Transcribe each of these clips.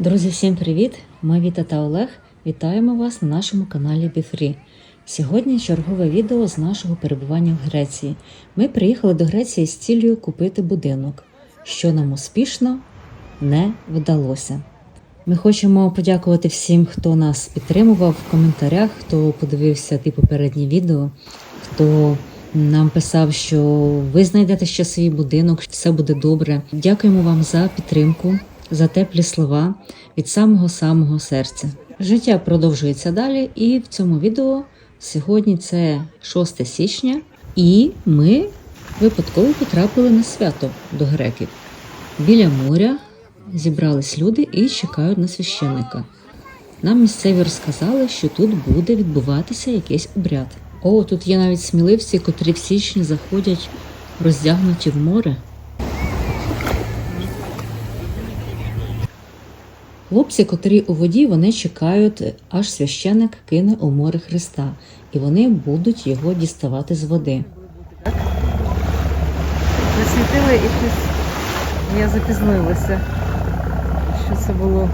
Друзі, всім привіт! Ми Віта та Олег. Вітаємо вас на нашому каналі BeFree. Сьогодні чергове відео з нашого перебування в Греції. Ми приїхали до Греції з цілею купити будинок, що нам успішно не вдалося. Ми хочемо подякувати всім, хто нас підтримував в коментарях, хто подивився ті попередні відео, хто нам писав, що ви знайдете ще свій будинок, все буде добре. Дякуємо вам за підтримку, за теплі слова від самого самого серця. Життя продовжується далі, і в цьому відео сьогодні це 6 січня, і ми випадково потрапили на свято до греків. Біля моря зібрались люди і чекають на священника. Нам місцеві розказали, що тут буде відбуватися якийсь обряд. О, тут є навіть сміливці, котрі в січні заходять роздягнуті в море. Хлопці, котрі у воді, вони чекають, аж священик кине у море Христа, і вони будуть його діставати з води. Засвітили і щось я запізнилася. Що це було?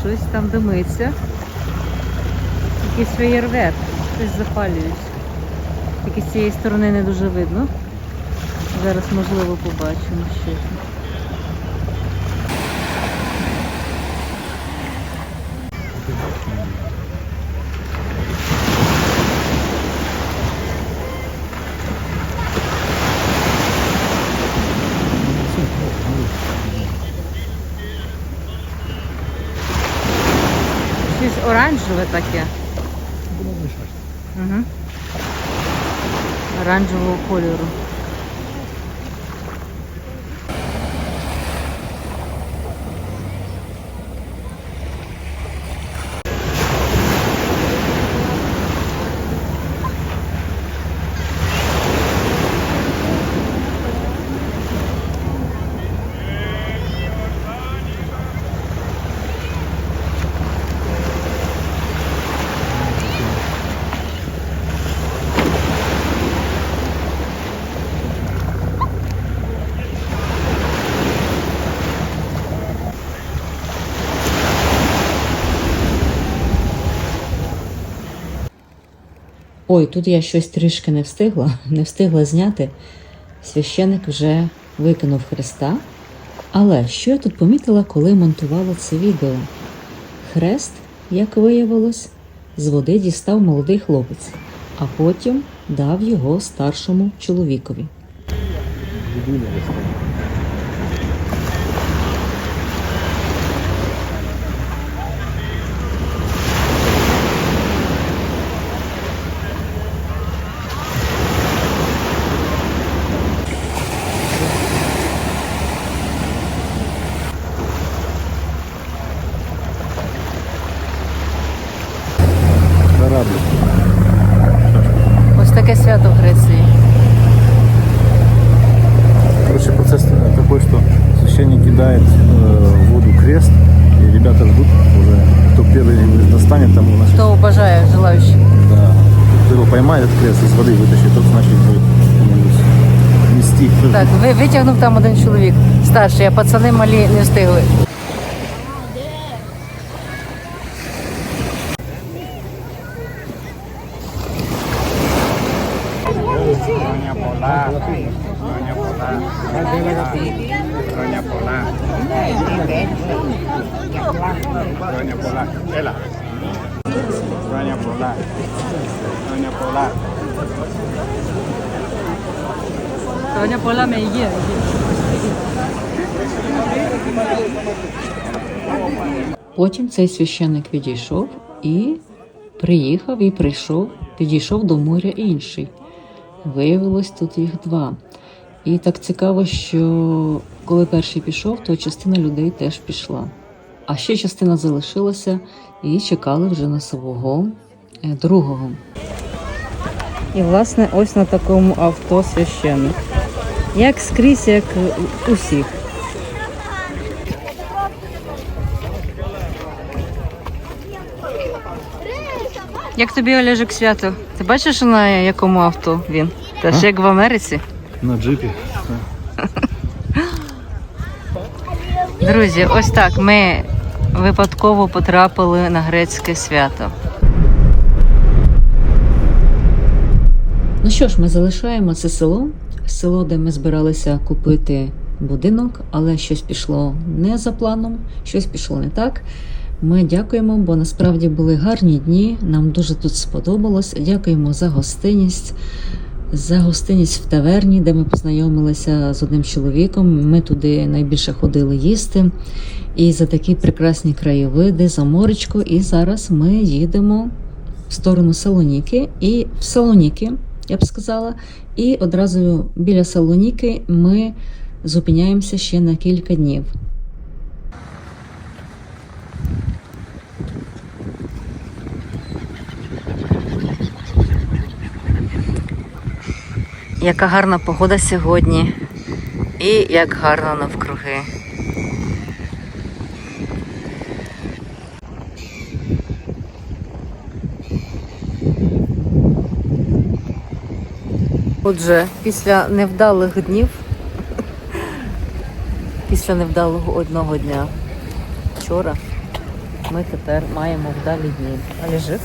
Щось там димиться. Якийсь феєрверк. Щось запалюють. Тільки з цієї сторони не дуже видно. Зараз можливо побачимо ще. Щось оранжеве таке. Угу. Оранжевого кольору. Ой, тут я щось трішки не встигла, не встигла зняти. Священик вже викинув Христа. Але що я тут помітила, коли монтувала це відео? Хрест, як виявилось, з води дістав молодий хлопець, а потім дав його старшому чоловікові. его поймает, этот крест из воды вытащит, тот значит будет кому-нибудь нести. Так, ви, витягнув там один чоловік старший, а пацани малі не встигли. Doña Pola. Ми є. Потім цей священик відійшов і приїхав і прийшов, підійшов до моря інший. Виявилось тут їх два. І так цікаво, що коли перший пішов, то частина людей теж пішла. А ще частина залишилася і чекали вже на свого е, другого. І власне ось на такому авто священник. Як скрізь, як у всіх. Як тобі Олежик свято? Ти бачиш на якому авто він? Теж А? як в Америці? На джипе. Друзі, ось так ми випадково потрапили на грецьке свято. Ну що ж, ми залишаємо це село, село, де ми збиралися купити будинок, але щось пішло не за планом, щось пішло не так. Ми дякуємо, бо насправді були гарні дні. Нам дуже тут сподобалось. Дякуємо за гостинність, за гостинність в таверні, де ми познайомилися з одним чоловіком. Ми туди найбільше ходили їсти. І за такі прекрасні краєвиди, за моречко. І зараз ми їдемо в сторону Салоніки. І в Салоніки, я б сказала, і одразу біля Салоніки ми зупиняємося ще на кілька днів. Яка гарна погода сьогодні. І як гарно навкруги. Отже, після невдалих днів, після невдалого одного дня вчора, ми тепер маємо вдалі дні. Але жив?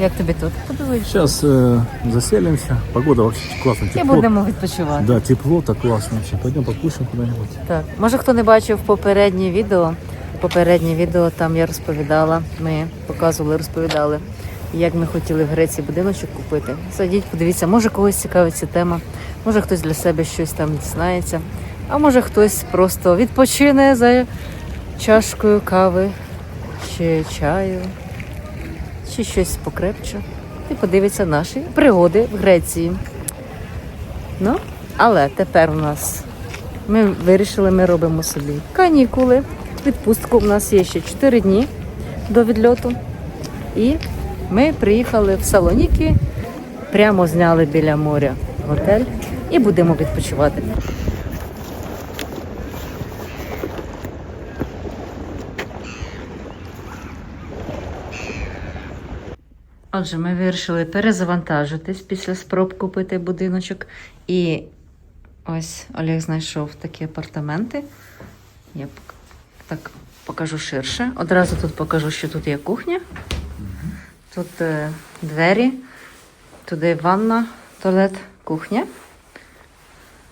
Як тобі тут? Подивись. Сейчас э, заселимся. Погода вообще классно, І тепло. будемо відпочивати. Да, тепло, так классно вообще. Пойдем покушаем куда-нибудь. Так, може хто не бачив попереднє відео. Попереднє відео там я розповідала, ми показували, розповідали, як ми хотіли в Греції будиночок купити. Зайдіть, подивіться, може когось цікавить ця тема, може хтось для себе щось там дізнається, а може хтось просто відпочине за чашкою кави чи чаю, чи щось покрепче. І подивиться наші пригоди в Греції. Ну, але тепер у нас ми вирішили, ми робимо собі канікули. Відпустку у нас є ще 4 дні до відльоту. І ми приїхали в Салоніки, прямо зняли біля моря готель і будемо відпочивати. Отже, ми вирішили перезавантажитись після спроб купити будиночок. І ось Олег знайшов такі апартаменти. Я так покажу ширше. Одразу тут покажу, що тут є кухня. Тут е, двері, туди ванна, туалет, кухня.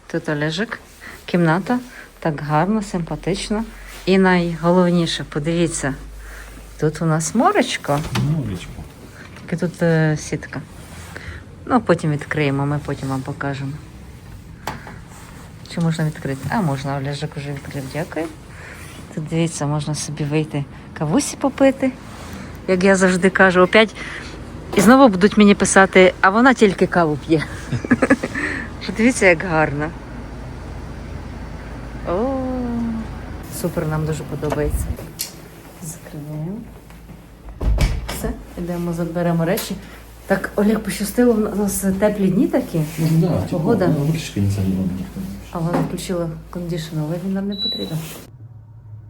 Тут Олежик, кімната. Так гарно, симпатично. І найголовніше, подивіться, тут у нас моречко. Моречко. Тільки тут е, сітка. Ну, потім відкриємо, ми потім вам покажемо. Чи можна відкрити? А, можна, Олежик вже відкрив, дякую. Тут дивіться, можна собі вийти кавусі попити. Як я завжди кажу, опять. І знову будуть мені писати, а вона тільки каву п'є. Дивіться, як гарно. О, супер, нам дуже подобається. Закриваємо. Все, йдемо, заберемо речі. Так, Олег, пощастило, у нас теплі дні такі, Ну да. Погода. Ну, а вона включила кондишн, але він нам не потрібен.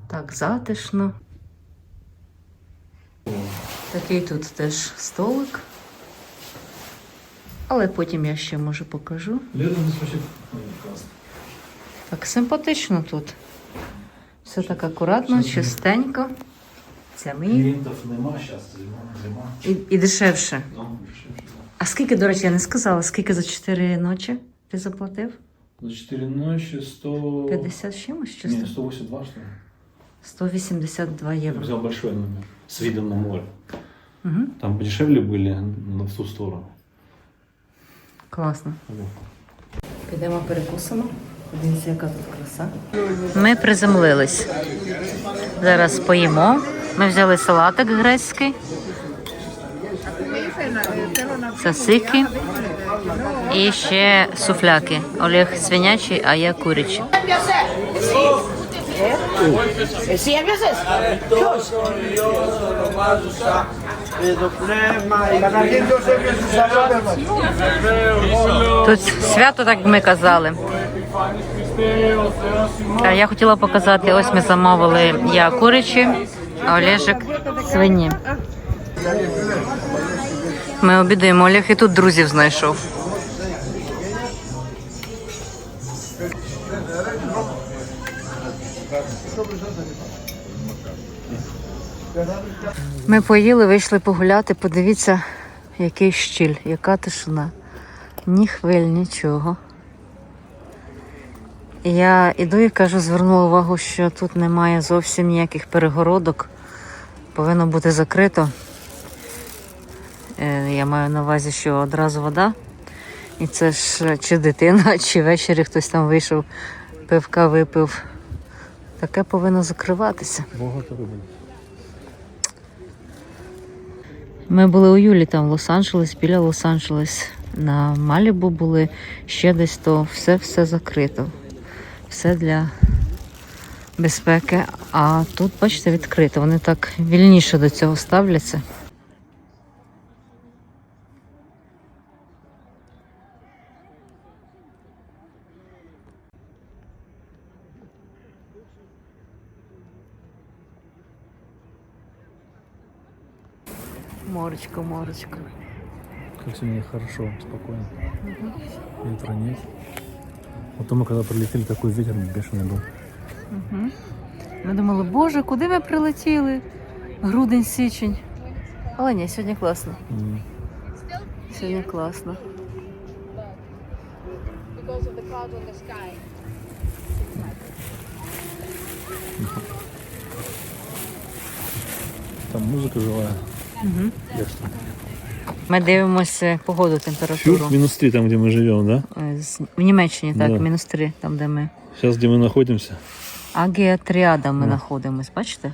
Так, затишно. Такий тут теж столик. Але потім я ще може покажу. Так, симпатично тут. Все так акуратно, чистенько. Це мій. Клиентов нема сейчас, зима, зима. І, і дешевше. Ну, дешевше. А скільки, до речі, я не сказала, скільки за 4 ночі ти заплатив? За 4 ночи 100... 50 з чимось чи Не, 100? 182 что ли? 182 Я євро. взял большой номер с видом на море. Угу. Там дешевле были на всю сторону. Класно. Підемо перекусимо. Подивіться, яка тут краса. Ми приземлились. Зараз поїмо. Ми взяли салатик грецький, сасики і ще суфляки. Олег свинячий, а я курячий. Тут свято, так ми казали. Я хотіла показати, ось ми замовили я куричі, а Олежик свині. Ми обідаємо Олег і тут друзів знайшов. Ми поїли, вийшли погуляти. Подивіться, який щіль, яка тишина. Ні хвиль, нічого. Я іду і кажу, звернула увагу, що тут немає зовсім ніяких перегородок. Повинно бути закрито. Е, Я маю на увазі, що одразу вода. І це ж чи дитина, чи ввечері хтось там вийшов, пивка випив. Таке повинно закриватися. Багато риби. Ми були у Юлі там в Лос-Анджелес, біля Лос-Анджелес. На Малібу були ще десь то все все закрито. Все для безпеки. А тут, бачите, відкрито. Вони так вільніше до цього ставляться. Морочка, морочка. Как сегодня хорошо, спокойно. Ветра нет. Потом мы когда прилетели, такой ветер бешеный был. Ми думали, боже, куди ми прилетіли? Грудень, січень. Але ні, сьогодні класно. М. Сьогодні класно. because of the clouds on the sky. Там музыка живая. Угу. Ми дивимося погоду, температуру. Минус 3 там, где мы живем, да? Е, В Німеччині, так, Да. мінус 3, там, де ми. Сейчас, где мы находимся. Агія Тріада ми знаходимось, бачите?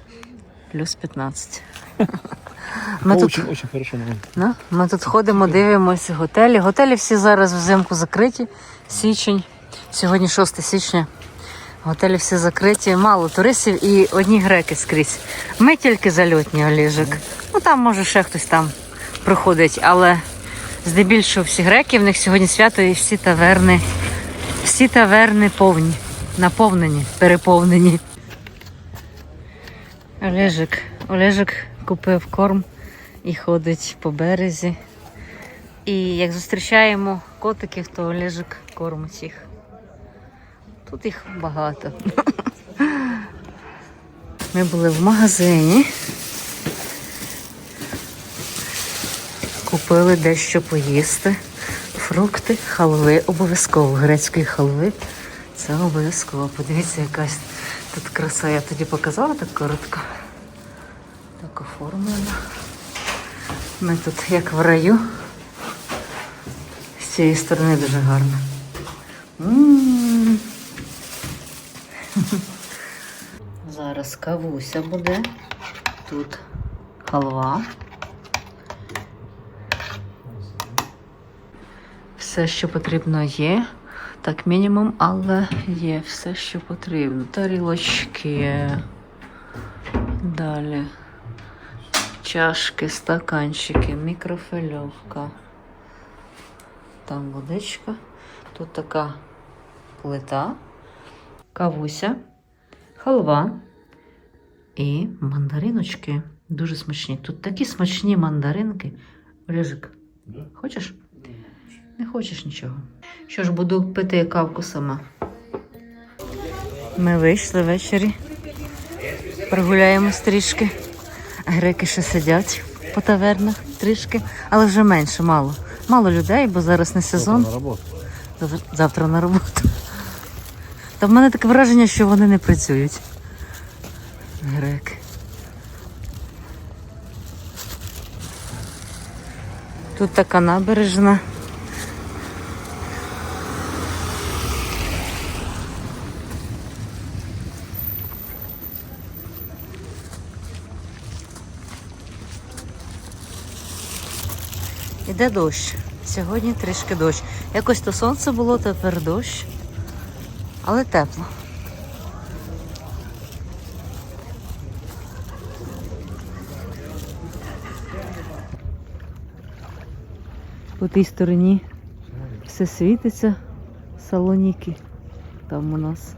Плюс 15. Ми тут, Очень, очень хорошо. ну, ми тут ходимо, дивимося готелі. Готелі всі зараз взимку закриті. Січень. Сьогодні 6 січня. Готелі всі закриті, мало туристів і одні греки скрізь. Ми тільки зальотні Олежик. Ну там може ще хтось там проходить, але здебільшого всі греки, в них сьогодні свято і всі таверни, всі таверни повні, наповнені, переповнені. Олежик, Олежик купив корм і ходить по березі. І як зустрічаємо котиків, то Олежик кормить їх. Тут їх багато. Ми були в магазині. Купили дещо поїсти. Фрукти, халви, обов'язково грецької халви. Це обов'язково. Подивіться, якась тут краса. Я тоді показала так коротко. Так оформлено. Ми тут як в раю. З цієї сторони дуже гарно. Зараз кавуся буде. Тут халва. Все, що потрібно є. Так, мінімум, але є все, що потрібно. Тарілочки. Далі. Чашки, стаканчики, мікрофильовка. Там водичка. Тут така плита, кавуся, халва і мандариночки. Дуже смачні. Тут такі смачні мандаринки. Олежик, хочеш? Не хочеш нічого. Що ж, буду пити кавку сама. Ми вийшли ввечері. Прогуляємось трішки. Греки ще сидять по тавернах трішки, але вже менше, мало. Мало людей, бо зараз не сезон. На работу. Завтра- Завтра на роботу. Та в мене таке враження, що вони не працюють. Греки. Тут така набережна. Іде дощ. Сьогодні трішки дощ. Якось то сонце було, тепер дощ. Але тепло. По тій стороні все світиться, салоніки. Там у нас